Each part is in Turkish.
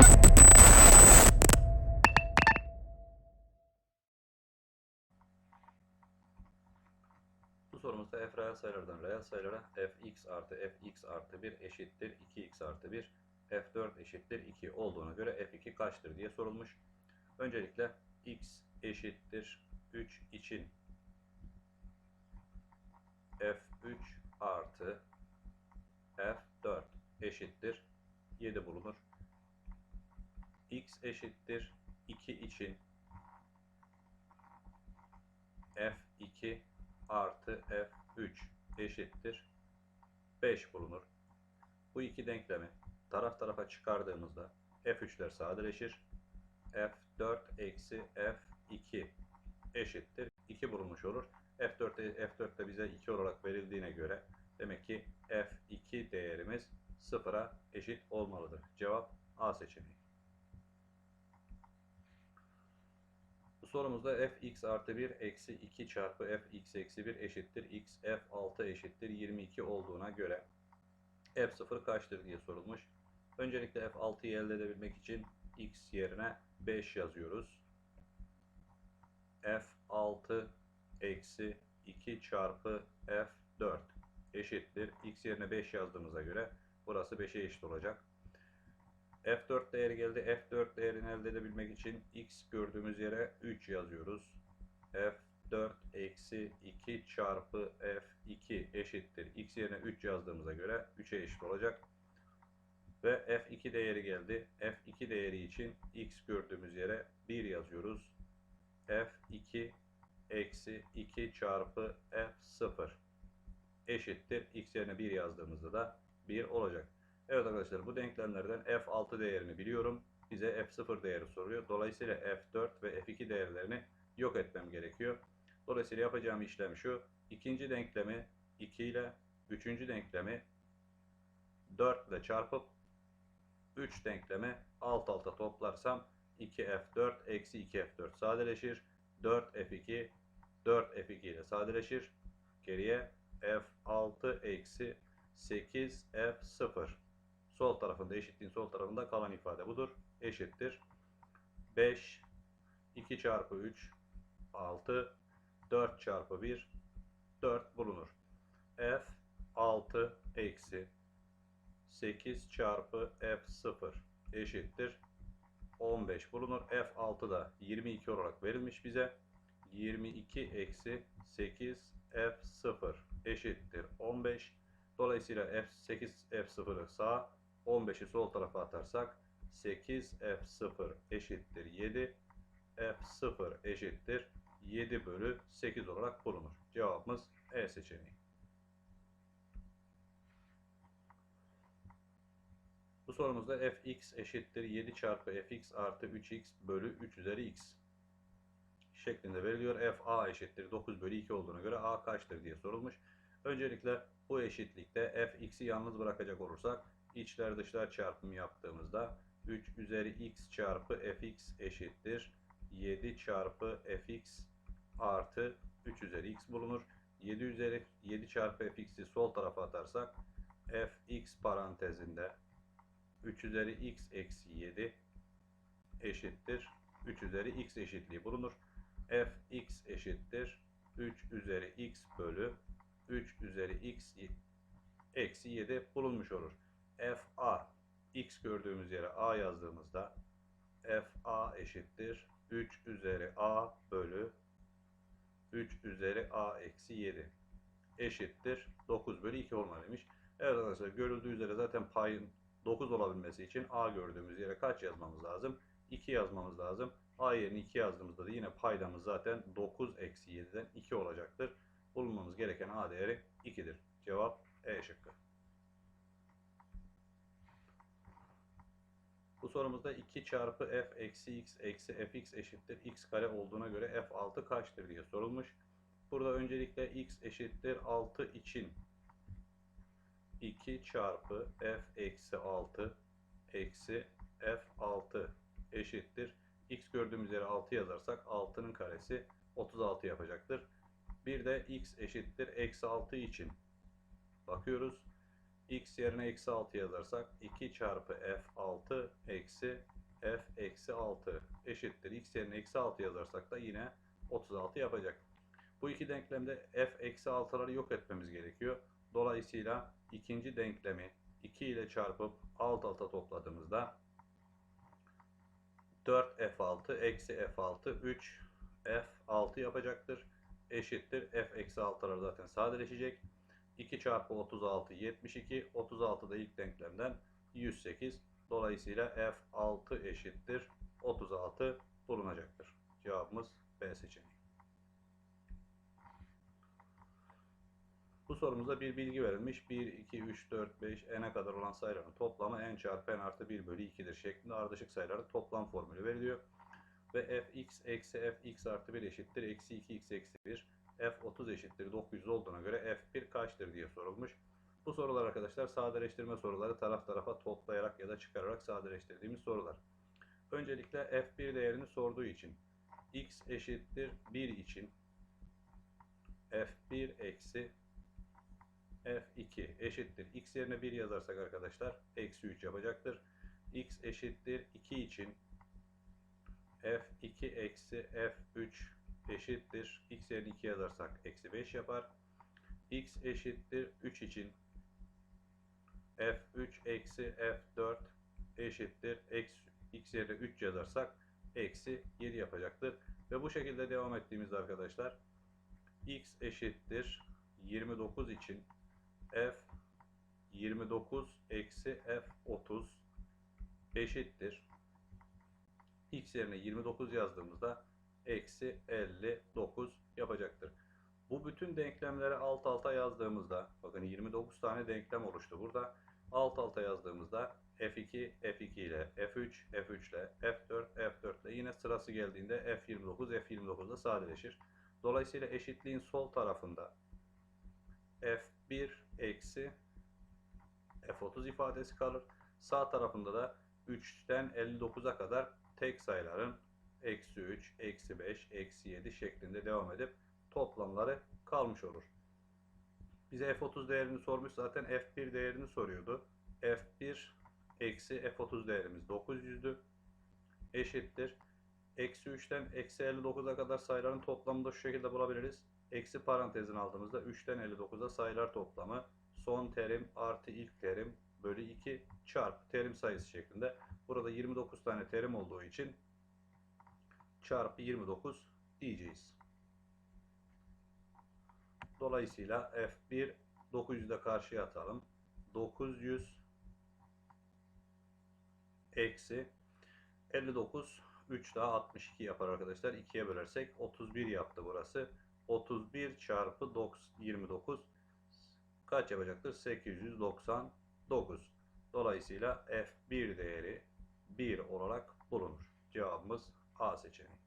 Bu sorumuzda f reel sayılardan reel sayılara fx artı fx artı 1 eşittir 2x artı 1 f4 eşittir 2 olduğuna göre f2 kaçtır diye sorulmuş. Öncelikle x eşittir 3 için f3 artı f4 eşittir 7 bulunur. X eşittir 2 için f2 artı f3 eşittir 5 bulunur. Bu iki denklemi taraf tarafa çıkardığımızda f3'ler sadeleşir. f4 eksi f2 eşittir 2 bulunmuş olur. f4 de, f4 de bize 2 olarak verildiğine göre demek ki f2 değerimiz sıfıra eşit olmalıdır. Cevap A seçeneği. Sorumuzda fx artı 1 eksi 2 çarpı fx eksi 1 eşittir x f6 eşittir 22 olduğuna göre f0 kaçtır diye sorulmuş. Öncelikle f6'yı elde edebilmek için x yerine 5 yazıyoruz. f6 eksi 2 çarpı f4 eşittir. x yerine 5 yazdığımıza göre burası 5'e eşit olacak. F4 değeri geldi. F4 değerini elde edebilmek için x gördüğümüz yere 3 yazıyoruz. F4 eksi 2 çarpı F2 eşittir. x yerine 3 yazdığımıza göre 3'e eşit olacak. Ve F2 değeri geldi. F2 değeri için x gördüğümüz yere 1 yazıyoruz. F2 eksi 2 çarpı F0 eşittir. x yerine 1 yazdığımızda da 1 olacak. Evet arkadaşlar bu denklemlerden f6 değerini biliyorum. Bize f0 değeri soruyor. Dolayısıyla f4 ve f2 değerlerini yok etmem gerekiyor. Dolayısıyla yapacağım işlem şu. İkinci denklemi 2 ile üçüncü denklemi 4 ile çarpıp 3 denklemi alt alta toplarsam 2f4 eksi 2f4 sadeleşir. 4f2 4f2 ile sadeleşir. Geriye f6 eksi 8f0 sol tarafında eşitliğin sol tarafında kalan ifade budur. Eşittir. 5 2 çarpı 3 6 4 çarpı 1 4 bulunur. F 6 eksi 8 çarpı F0 eşittir. 15 bulunur. F6 da 22 olarak verilmiş bize. 22 eksi 8 F0 eşittir 15. Dolayısıyla F8 F0'ı sağ 15'i sol tarafa atarsak 8 F0 eşittir 7 F0 eşittir 7 bölü 8 olarak bulunur. Cevabımız E seçeneği. Bu sorumuzda fx eşittir 7 çarpı fx artı 3x bölü 3 üzeri x şeklinde veriliyor. fa eşittir 9 bölü 2 olduğuna göre a kaçtır diye sorulmuş. Öncelikle bu eşitlikte fx'i yalnız bırakacak olursak içler dışlar çarpımı yaptığımızda 3 üzeri x çarpı fx eşittir 7 çarpı fx artı 3 üzeri x bulunur. 7 üzeri 7 çarpı fx'i sol tarafa atarsak fx parantezinde 3 üzeri x eksi 7 eşittir 3 üzeri x eşitliği bulunur. fx eşittir 3 üzeri x bölü 3 üzeri x eksi 7 bulunmuş olur. Fa x gördüğümüz yere a yazdığımızda fa eşittir 3 üzeri a bölü 3 üzeri a eksi 7 eşittir 9 bölü 2 olmalıymış. Evet arkadaşlar görüldüğü üzere zaten payın 9 olabilmesi için a gördüğümüz yere kaç yazmamız lazım? 2 yazmamız lazım. a yerine 2 yazdığımızda da yine paydamız zaten 9 eksi 7'den 2 olacaktır. Bulunmamız gereken a değeri 2'dir. Cevap E şıkkı. Sorumuzda 2 çarpı f eksi x eksi fx eşittir x kare olduğuna göre f6 kaçtır diye sorulmuş. Burada öncelikle x eşittir 6 için 2 çarpı f eksi 6 eksi f6 eşittir. x gördüğümüz yere 6 yazarsak 6'nın karesi 36 yapacaktır. Bir de x eşittir eksi 6 için bakıyoruz. X yerine eksi 6 yazarsak 2 çarpı f6 eksi f eksi 6 eşittir. x yerine eksi 6 yazarsak da yine 36 yapacak. Bu iki denklemde f eksi 6'ları yok etmemiz gerekiyor. Dolayısıyla ikinci denklemi 2 ile çarpıp alt alta topladığımızda 4f6 eksi f6 3 f6 yapacaktır. Eşittir f eksi 6'lar zaten sadeleşecek. 2 çarpı 36 72. 36 da ilk denklemden 108. Dolayısıyla f6 eşittir 36 bulunacaktır. Cevabımız B seçeneği. Bu sorumuzda bir bilgi verilmiş. 1, 2, 3, 4, 5, n'e kadar olan sayıların toplamı n çarpı n artı 1 bölü 2'dir şeklinde ardışık sayıların toplam formülü veriliyor. Ve fx eksi fx artı 1 eşittir. Eksi 2x eksi 1. f30 eşittir 900 olduğuna göre f1 kaçtır diye sorulmuş. Bu sorular arkadaşlar sadeleştirme soruları taraf tarafa toplayarak ya da çıkararak sadeleştirdiğimiz sorular. Öncelikle f1 değerini sorduğu için x eşittir 1 için f1 eksi f2 eşittir. x yerine 1 yazarsak arkadaşlar eksi 3 yapacaktır. x eşittir 2 için f2 eksi f3 eşittir. x yerine 2 yazarsak eksi 5 yapar. x eşittir 3 için f3 eksi f4 eşittir. Eksi, x yerine 3 yazarsak eksi 7 yapacaktır. Ve bu şekilde devam ettiğimizde arkadaşlar x eşittir 29 için f 29 eksi f 30 eşittir. x yerine 29 yazdığımızda eksi 59 yapacaktır. Bu bütün denklemleri alt alta yazdığımızda bakın 29 tane denklem oluştu burada. Alt alta yazdığımızda f2 f2 ile f3 f3 ile f4 f4 ile yine sırası geldiğinde f29 f29 ile sadeleşir. Dolayısıyla eşitliğin sol tarafında f1 eksi f30 ifadesi kalır. Sağ tarafında da 3'ten 59'a kadar tek sayıların eksi 3, eksi 5, eksi 7 şeklinde devam edip toplamları kalmış olur. Bize f30 değerini sormuş zaten f1 değerini soruyordu. f1 eksi f30 değerimiz 900'dü. Eşittir. Eksi 3'ten eksi 59'a kadar sayıların toplamını da şu şekilde bulabiliriz. Eksi parantezin aldığımızda 3'ten 59'a sayılar toplamı son terim artı ilk terim bölü 2 çarpı terim sayısı şeklinde. Burada 29 tane terim olduğu için çarpı 29 diyeceğiz. Dolayısıyla F1 900'ü de karşıya atalım. 900 eksi 59 3 daha 62 yapar arkadaşlar. 2'ye bölersek 31 yaptı burası. 31 çarpı 29 kaç yapacaktır? 899. Dolayısıyla F1 değeri 1 olarak bulunur. Cevabımız A seçeneği.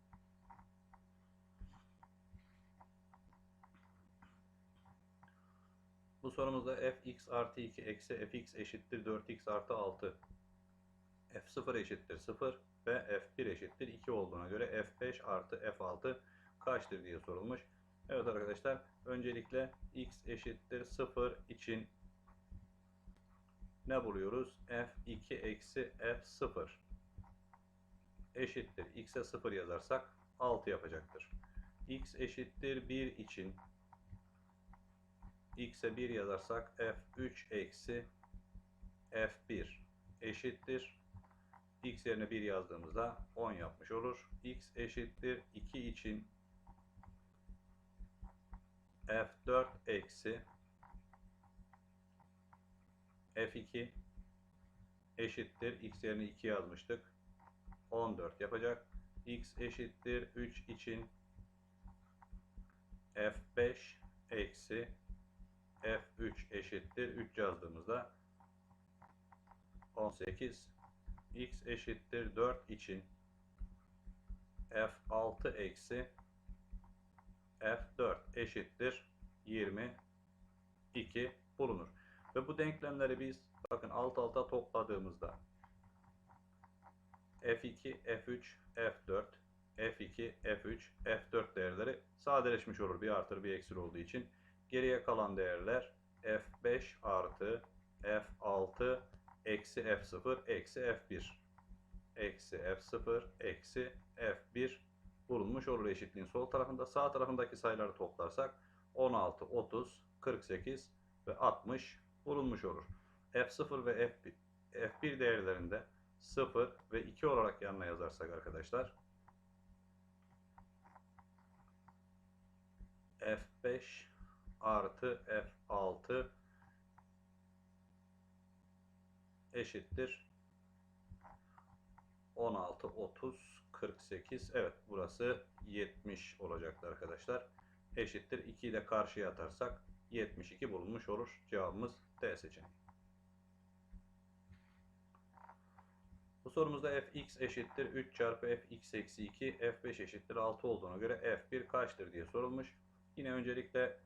Bu sorumuzda fx artı 2 eksi fx eşittir 4x artı 6. f0 eşittir 0 ve f1 eşittir 2 olduğuna göre f5 artı f6 kaçtır diye sorulmuş. Evet arkadaşlar öncelikle x eşittir 0 için ne buluyoruz? f2 eksi f0 eşittir. x'e 0 yazarsak 6 yapacaktır. x eşittir 1 için x'e 1 yazarsak f3 eksi f1 eşittir. x yerine 1 yazdığımızda 10 yapmış olur. x eşittir 2 için f4 eksi f2 eşittir. x yerine 2 yazmıştık. 14 yapacak. x eşittir 3 için f5 eksi f3 eşittir 3 yazdığımızda 18 x eşittir 4 için f6 eksi f4 eşittir 22 bulunur. Ve bu denklemleri biz bakın alt alta topladığımızda f2, f3, f4, f2, f3, f4 değerleri sadeleşmiş olur bir artır bir eksir olduğu için. Geriye kalan değerler f5 artı F6 eksi F0 eksi F1 eksi F0 eksi F1 bulunmuş olur eşitliğin sol tarafında. Sağ tarafındaki sayıları toplarsak 16, 30, 48 ve 60 bulunmuş olur. F0 ve F1, F1 değerlerinde 0 ve 2 olarak yanına yazarsak arkadaşlar F5 artı F6 eşittir 16, 30, 48. Evet burası 70 olacaktı arkadaşlar. Eşittir 2'yi de karşıya atarsak 72 bulunmuş olur. Cevabımız D seçeneği. Bu sorumuzda fx eşittir 3 çarpı fx eksi 2, f5 eşittir 6 olduğuna göre f1 kaçtır diye sorulmuş. Yine öncelikle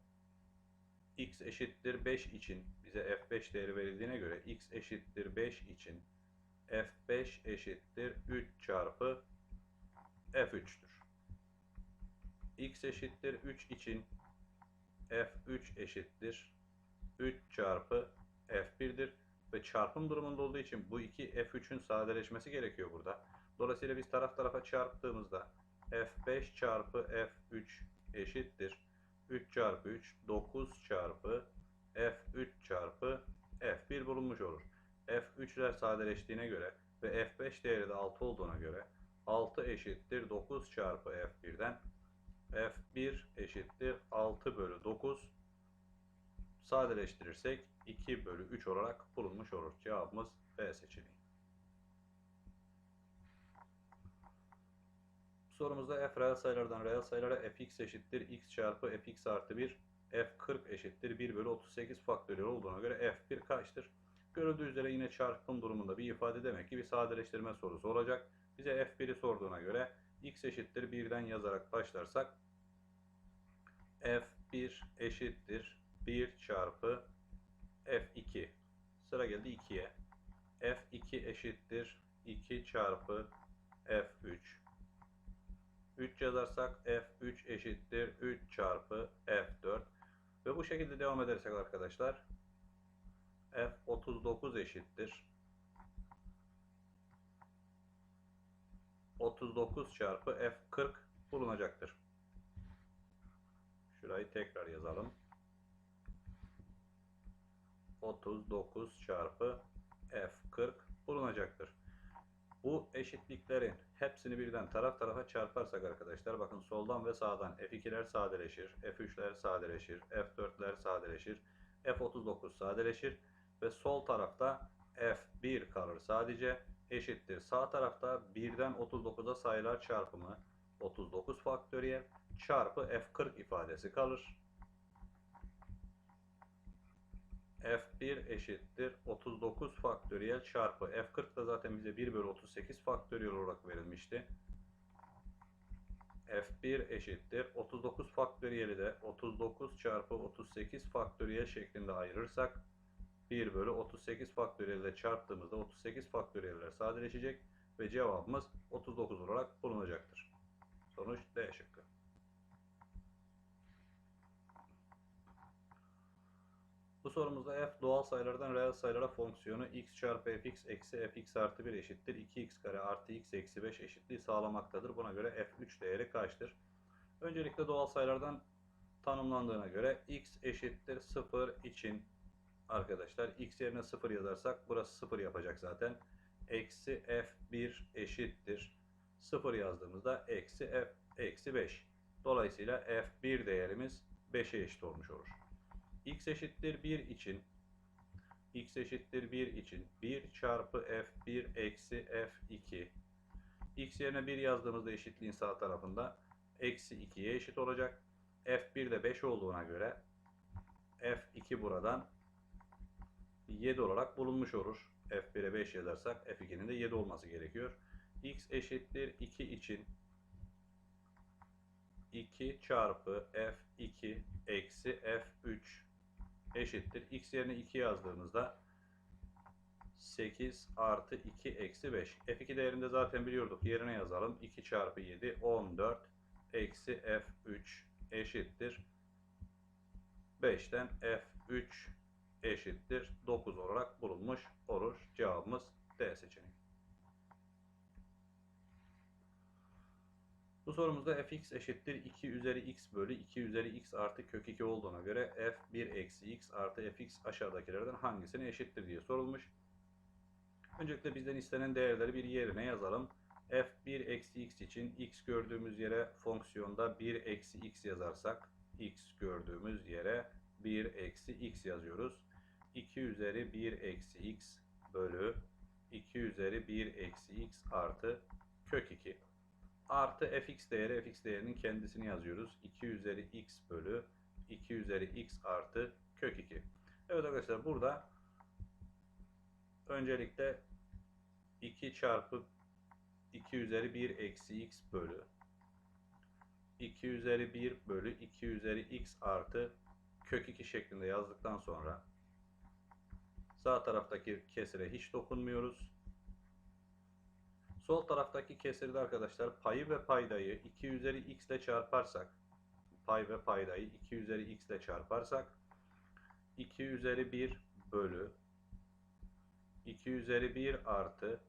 x eşittir 5 için bize f5 değeri verildiğine göre x eşittir 5 için f5 eşittir 3 çarpı f3'tür. x eşittir 3 için f3 eşittir 3 çarpı f1'dir ve çarpım durumunda olduğu için bu iki f3'ün sadeleşmesi gerekiyor burada. Dolayısıyla biz taraf tarafa çarptığımızda f5 çarpı f3 eşittir 3 çarpı 3 9 çarpı f3 çarpı f1 bulunmuş olur. f3'ler sadeleştiğine göre ve f5 değeri de 6 olduğuna göre 6 eşittir 9 çarpı f1'den f1 eşittir 6 bölü 9 sadeleştirirsek 2 bölü 3 olarak bulunmuş olur. Cevabımız B seçeneği. Sorumuzda f reel sayılardan reel sayılara fx eşittir x çarpı fx artı 1 f40 eşittir 1 bölü 38 faktöriyel olduğuna göre f1 kaçtır? Görüldüğü üzere yine çarpım durumunda bir ifade demek ki bir sadeleştirme sorusu olacak. Bize f1'i sorduğuna göre x eşittir 1'den yazarak başlarsak f1 eşittir 1 çarpı f2 sıra geldi 2'ye f2 eşittir 2 çarpı f3 3 yazarsak f3 eşittir 3 çarpı f4 ve bu şekilde devam edersek arkadaşlar f39 eşittir 39 çarpı f40 bulunacaktır. Şurayı tekrar yazalım. 39 çarpı f40 bulunacaktır. Bu eşitliklerin hepsini birden taraf tarafa çarparsak arkadaşlar bakın soldan ve sağdan f2'ler sadeleşir, f3'ler sadeleşir, f4'ler sadeleşir, f39 sadeleşir ve sol tarafta f1 kalır sadece eşittir. Sağ tarafta 1'den 39'a sayılar çarpımı 39 faktöriyel çarpı f40 ifadesi kalır. F1 eşittir 39 faktöriyel çarpı f40 da zaten bize 1 bölü 38 faktöriyel olarak verilmişti. f1 eşittir 39 faktöriyeli de 39 çarpı 38 faktöriyel şeklinde ayırırsak 1 bölü 38 faktöriyel ile çarptığımızda 38 faktöriyeller sadeleşecek ve cevabımız 39 olarak bulunacaktır. Sonuç D şıkkı. Bu sorumuzda f doğal sayılardan reel sayılara fonksiyonu x çarpı fx eksi fx artı 1 eşittir 2x kare artı x eksi 5 eşitliği sağlamaktadır. Buna göre f3 değeri kaçtır? Öncelikle doğal sayılardan tanımlandığına göre x eşittir 0 için arkadaşlar x yerine 0 yazarsak burası 0 yapacak zaten. Eksi f1 eşittir 0 yazdığımızda eksi f eksi 5. Dolayısıyla f1 değerimiz 5'e eşit olmuş olur x eşittir 1 için x eşittir 1 için 1 çarpı f1 eksi f2 x yerine 1 yazdığımızda eşitliğin sağ tarafında eksi 2'ye eşit olacak. f1 de 5 olduğuna göre f2 buradan 7 olarak bulunmuş olur. f1'e 5 yazarsak f2'nin de 7 olması gerekiyor. x eşittir 2 için 2 çarpı f2 eksi f3 eşittir. X yerine 2 yazdığımızda 8 artı 2 eksi 5. F2 değerinde zaten biliyorduk. Yerine yazalım. 2 çarpı 7 14 eksi F3 eşittir. 5'ten F3 eşittir 9 olarak bulunmuş olur. Cevabımız D seçeneği. Bu sorumuzda fx eşittir 2 üzeri x bölü 2 üzeri x artı kök 2 olduğuna göre f1 eksi x artı fx aşağıdakilerden hangisine eşittir diye sorulmuş. Öncelikle bizden istenen değerleri bir yerine yazalım. f1 eksi x için x gördüğümüz yere fonksiyonda 1 eksi x yazarsak x gördüğümüz yere 1 eksi x yazıyoruz. 2 üzeri 1 eksi x bölü 2 üzeri 1 eksi x artı kök 2 artı fx değeri fx değerinin kendisini yazıyoruz. 2 üzeri x bölü 2 üzeri x artı kök 2. Evet arkadaşlar burada öncelikle 2 çarpı 2 üzeri 1 eksi x bölü 2 üzeri 1 bölü 2 üzeri x artı kök 2 şeklinde yazdıktan sonra sağ taraftaki kesire hiç dokunmuyoruz. Sol taraftaki kesirde arkadaşlar payı ve paydayı 2 üzeri x ile çarparsak pay ve paydayı 2 üzeri x ile çarparsak 2 üzeri 1 bölü 2 üzeri 1 artı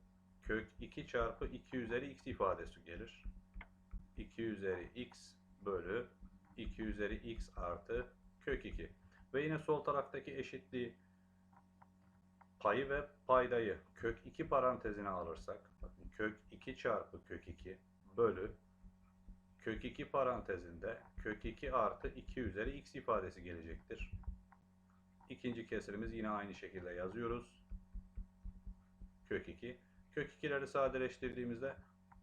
kök 2 çarpı 2 üzeri x ifadesi gelir. 2 üzeri x bölü 2 üzeri x artı kök 2. Ve yine sol taraftaki eşitliği payı ve paydayı kök 2 parantezine alırsak kök 2 çarpı kök 2 bölü kök 2 parantezinde kök 2 artı 2 üzeri x ifadesi gelecektir. İkinci kesirimiz yine aynı şekilde yazıyoruz. Kök 2. Kök 2'leri sadeleştirdiğimizde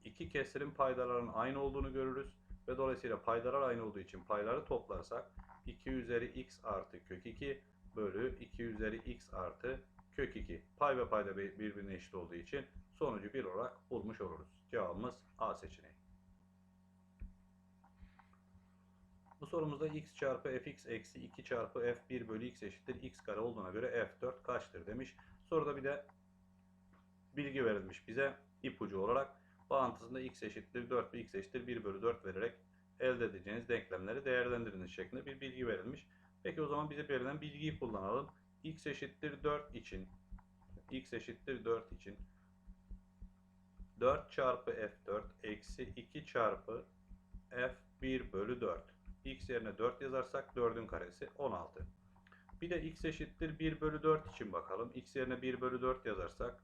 iki kesirin paydalarının aynı olduğunu görürüz. Ve dolayısıyla paydalar aynı olduğu için payları toplarsak 2 üzeri x artı kök 2 bölü 2 üzeri x artı kök 2. Pay ve payda birbirine eşit olduğu için sonucu 1 olarak bulmuş oluruz. Cevabımız A seçeneği. Bu sorumuzda x çarpı fx eksi 2 çarpı f1 bölü x eşittir x kare olduğuna göre f4 kaçtır demiş. Soruda bir de bilgi verilmiş bize ipucu olarak bağıntısında x eşittir 4 ve x eşittir 1 bölü 4 vererek elde edeceğiniz denklemleri değerlendiriniz şeklinde bir bilgi verilmiş. Peki o zaman bize verilen bilgiyi kullanalım. X eşittir 4 için x eşittir 4 için 4 çarpı f4 eksi 2 çarpı f1 bölü 4 x yerine 4 yazarsak 4'ün karesi 16. Bir de x eşittir 1 bölü 4 için bakalım. x yerine 1 bölü 4 yazarsak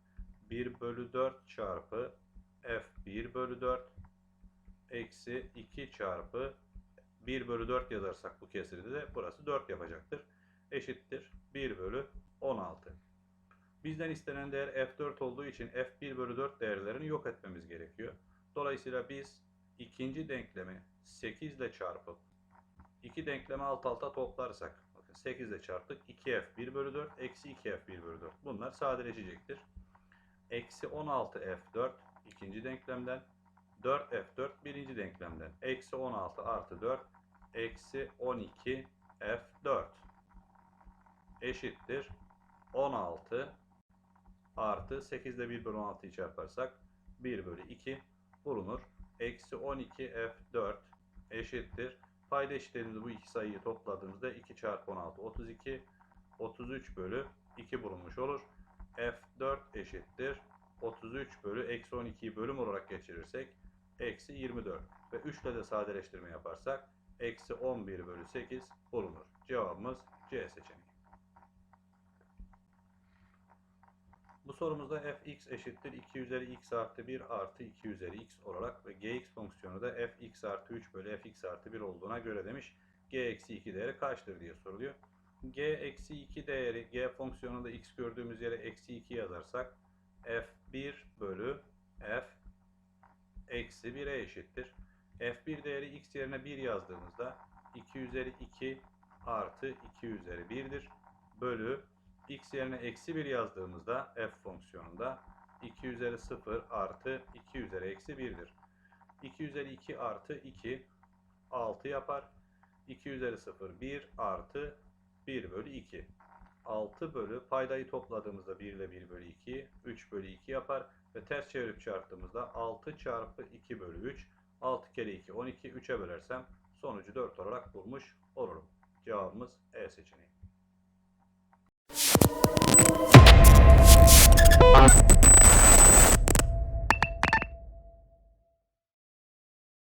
1 bölü 4 çarpı f1 bölü 4 eksi 2 çarpı 1 bölü 4 yazarsak bu kesirde de burası 4 yapacaktır. Eşittir 1 bölü 16. Bizden istenen değer f4 olduğu için f1 bölü 4 değerlerini yok etmemiz gerekiyor. Dolayısıyla biz ikinci denklemi 8 ile çarpıp iki denklemi alt alta toplarsak bakın 8 ile çarptık 2f1 bölü 4 eksi 2f1 bölü 4 bunlar sadeleşecektir. Eksi 16f4 ikinci denklemden 4f4 birinci denklemden eksi 16 artı 4 eksi 12 f4 eşittir 16 artı 8 ile 1 bölü 16'yı çarparsak 1 bölü 2 bulunur. Eksi 12 f4 eşittir. Payda eşitlerimizi bu iki sayıyı topladığımızda 2 çarpı 16 32 33 bölü 2 bulunmuş olur. f4 eşittir. 33 bölü eksi 12'yi bölüm olarak geçirirsek eksi 24 ve 3 ile de sadeleştirme yaparsak eksi 11 bölü 8 bulunur. Cevabımız C seçeneği. Bu sorumuzda fx eşittir 2 üzeri x artı 1 artı 2 üzeri x olarak ve gx fonksiyonu da fx artı 3 bölü fx artı 1 olduğuna göre demiş. g eksi 2 değeri kaçtır diye soruluyor. g eksi 2 değeri g fonksiyonunda x gördüğümüz yere eksi 2 yazarsak f1 bölü f eksi 1'e eşittir. f1 değeri x yerine 1 yazdığımızda 2 üzeri 2 artı 2 üzeri 1'dir. Bölü x yerine eksi 1 yazdığımızda f fonksiyonunda 2 üzeri 0 artı 2 üzeri eksi 1'dir. 2 üzeri 2 artı 2 6 yapar. 2 üzeri 0 1 artı 1 bölü 2. 6 bölü paydayı topladığımızda 1 ile 1 bölü 2 3 bölü 2 yapar. Ve ters çevirip çarptığımızda 6 çarpı 2 bölü 3 6 kere 2 12 3'e bölersem sonucu 4 olarak bulmuş olurum. Cevabımız E seçeneği. Thank you.